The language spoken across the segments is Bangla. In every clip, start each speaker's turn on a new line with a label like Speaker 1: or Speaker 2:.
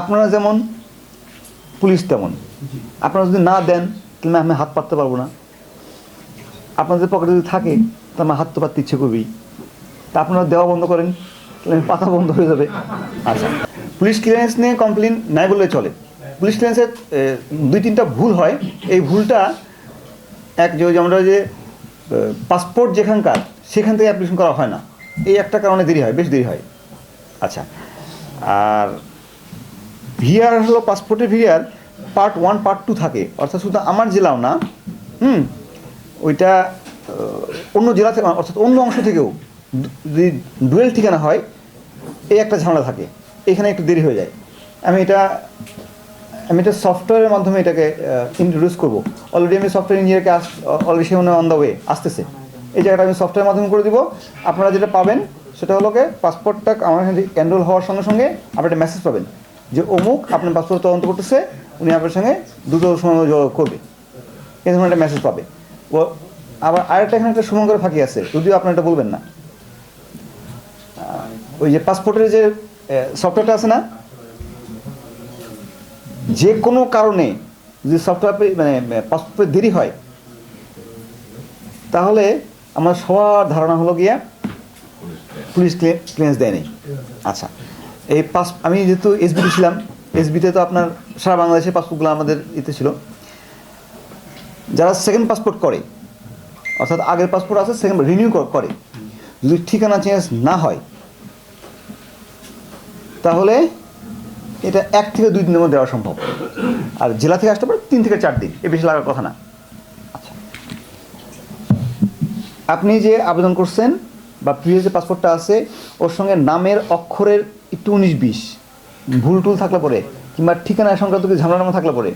Speaker 1: আপনারা যেমন পুলিশ তেমন। আপনারা যদি না দেন তাহলে আমি হাত পাততে পারব না। আপনাদের পকেটে যদি থাকে তাহলে আমার হাত তো পাততে ইচ্ছে করবেই। তা আপনারা দেওয়া বন্ধ করেন তাহলে আমি পাতা বন্ধ হয়ে যাবে। আচ্ছা। পুলিশ ক্লিয়ারেন্স নিয়ে কমপ্লেন নাই বললে চলে। পুলিশ ক্লিয়ারেন্সের দুই তিনটা ভুল হয়। এই ভুলটা এক যে আমরা যে পাসপোর্ট যেখানকার সেখান থেকে অ্যাপ্লিকেশন করা হয় না। এই একটা কারণে দেরি হয় বেশ দেরি হয়। আচ্ছা। আর ভিআর হলো পাসপোর্টের VR part one part two থাকে। অর্থাৎ শুধু আমার জেলাও না, হুম, ওইটা অন্য জেলা থেকে, অর্থাৎ অন্য অংশ থেকেও যদি ডুয়েল ঠিকানা হয়, এই একটা ঝামেলা থাকে। এখানে একটু দেরি হয়ে যায়। আমি এটা আমি এটা সফটওয়্যারের মাধ্যমে এটাকে ইন্ট্রোডিউস করব। অলরেডি আমি সফটওয়্যার ইঞ্জিনিয়ারকে আস অলরেডি সেখানে অন দ্য ওয়ে আসতেছে। এই জায়গাটা আমি সফটওয়্যারের মাধ্যমে করে দিব। আপনারা যেটা পাবেন, সেটা হলো পাসপোর্টটা আমার এখানে এনরোল হওয়ার সঙ্গে সঙ্গে আপনি একটা মেসেজ পাবেন। যে অমুক আপনার পাসপোর্ট তদন্ত করতেছে, উনি আপনার সঙ্গে দ্রুত সময় যোগাযোগ করবে। এই ধরনের একটা মেসেজ পাবে। ও, আবার আরেকটা এখানে একটা শুভঙ্কর ফাঁকি আছে, যদিও আপনার এটা বলবেন না। ওই যে পাসপোর্টের যে সফটওয়্যারটা আছে না, যে কোনো কারণে যদি সফটওয়্যার মানে পাসপোর্ট দেরি হয়, তাহলে আমার সবার ধারণা হলো গিয়া পুলিশ ক্লিয়ারেন্স দেয়নি আচ্ছা এই পাস আমি যেহেতু এসবিতে ছিলাম এসবিতে তো আপনার সারা বাংলাদেশের পাসপোর্টগুলো আমাদের ইতে ছিল। যারা সেকেন্ড পাসপোর্ট করে, অর্থাৎ আগের পাসপোর্ট আছে সেকেন্ড রিনিউ করে, যদি ঠিকানা চেঞ্জ না হয়, তাহলে এটা এক থেকে দুই দিনের মধ্যে দেওয়া সম্ভব। আর জেলা থেকে আসতে পারে তিন থেকে চার দিন, এ বেশি লাগার কথা না। আচ্ছা। আপনি যে আবেদন করছেন বা প্রিভিয়াস যে পাসপোর্টটা আছে, ওর সঙ্গে নামের অক্ষরের একটু উনিশ, বিশ। ভুল টুল থাকলে পরে, কিংবা ঠিকানা সংক্রান্ত কিছু ঝামেলা থাকলে পরে।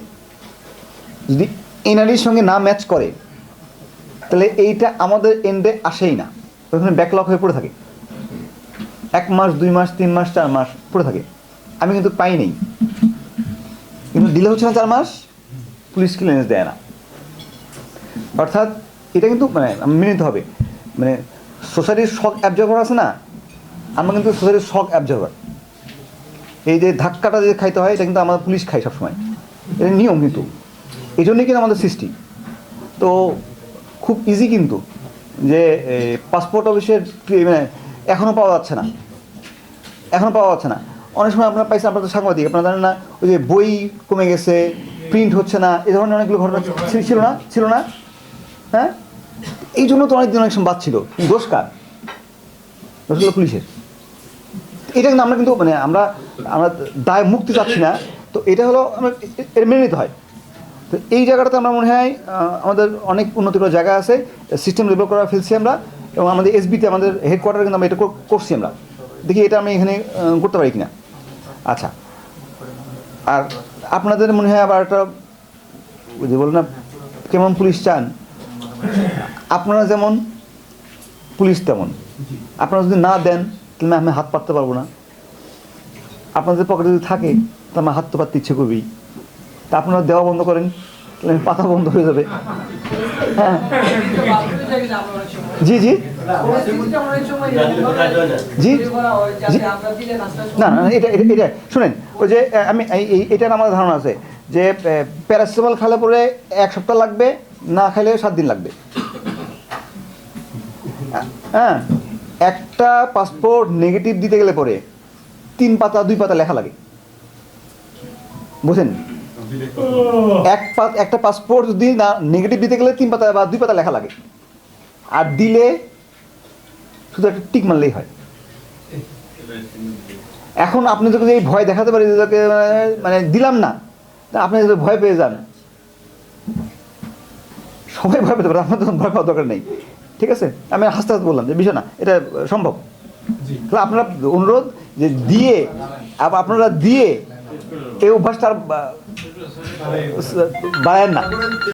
Speaker 1: যদি এনআরির সঙ্গে না ম্যাচ করে, তাহলে এইটা আমাদের এন্ডে আসেই না। ওখানে ব্যাকলক হয়ে পড়ে থাকে। এক মাস, দুই মাস, তিন মাস, চার মাস পড়ে থাকে। আমি কিন্তু পাই নেই। কিন্তু দিলে হচ্ছে না চার মাস, পুলিশ ক্লিয়ারেন্স দেয় না। অর্থাৎ এটা কিন্তু মানে মেনে নিতে হবে। মানে সোসাইটির শক অ্যাবজর্ভার আছে না? আমরা কিন্তু সোসাইটির শক অ্যাবজর্ভার এই যে ধাক্কাটা যে খাইতে হয়, এটা কিন্তু আমাদের পুলিশ খায় সবসময়। এটা নিয়ম কিন্তু। এই জন্যই কিন্তু আমাদের সৃষ্টি। তো খুব ইজি কিন্তু যে পাসপোর্ট অফিসের মানে এখনও পাওয়া যাচ্ছে না। এখনও পাওয়া যাচ্ছে না। অনেক সময় আপনারা পাইছেন, আপনাদের সাংবাদিক, আপনারা জানেন না, ওই যে বই কমে গেছে প্রিন্ট হচ্ছে না, এ ধরনের অনেকগুলো ঘটনা ছিল- না? ছিল না? হ্যাঁ? এই জন্য তো অনেকদিন অনেক সময় বাদ ছিল। দোষ কার? দোষ পুলিশের। এটা কিন্তু আমরা কিন্তু মানে আমরা আমরা দায় মুক্তি চাচ্ছি না। তো এটা হলো আমরা মেনে নিতে হয়। তো এই জায়গাটাতে আমরা মনে হয় আমাদের অনেক উন্নতি করার জায়গা আছে। সিস্টেম ডেভেলপ করা ফেলছি আমরা এবং আমাদের এসবিতে আমাদের হেডকোয়ার্টারে কিন্তু আমরা এটা করছি আমরা। দেখি এটা আমি এখানে করতে পারি কিনা। আচ্ছা। আর আপনাদের মনে হয় আবার একটা যে বল না, কেমন পুলিশ চান? আপনারা যেমন, পুলিশ তেমন। আপনারা যদি না দেন, তাহলে আমি হাত পাততে পারব না। আপনাদের পকেটে যদি থাকে, তাহলে আমার হাত তো পাততে ইচ্ছে করবেই। তা আপনারা দেওয়া বন্ধ করেন, তাহলে পাতা বন্ধ হয়ে যাবে। হ্যাঁ। জি জি। জি না না, এটা এটা শুনেন, ওই যে আমি এটার আমার ধারণা আছে যে প্যারাসিটামল খেলে পরে এক সপ্তাহ লাগবে, না খেলে সাত দিন লাগবে। হ্যাঁ। একটা পাসপোর্ট নেগেটিভ দিতে গেলে পরে তিন পাতা, দুই পাতা লেখা লাগে। বুঝেন এক একটা পাসপোর্ট যদি না নেগেটিভ দিতে গেলে তিন পাতা বা দুই পাতা লেখা লাগে। আর দিলে শুধু একটা টিক মারলেই হয়। এখন আপনি যদি এই ভয় দেখাতে পারি মানে- দিলাম না আপনি যদি ভয় পেয়ে যান, সবাই ভয় পেতে পারে আপনার তো ভয় পাওয়ার দরকার নেই। ঠিক আছে? আমি হাসতে হাসতে বললাম যে, বিষয় না, এটা সম্ভব। তাহলে আপনারা অনুরোধ যে দিয়ে আপনারা দিয়ে এই অভ্যাসটা আর বা- না।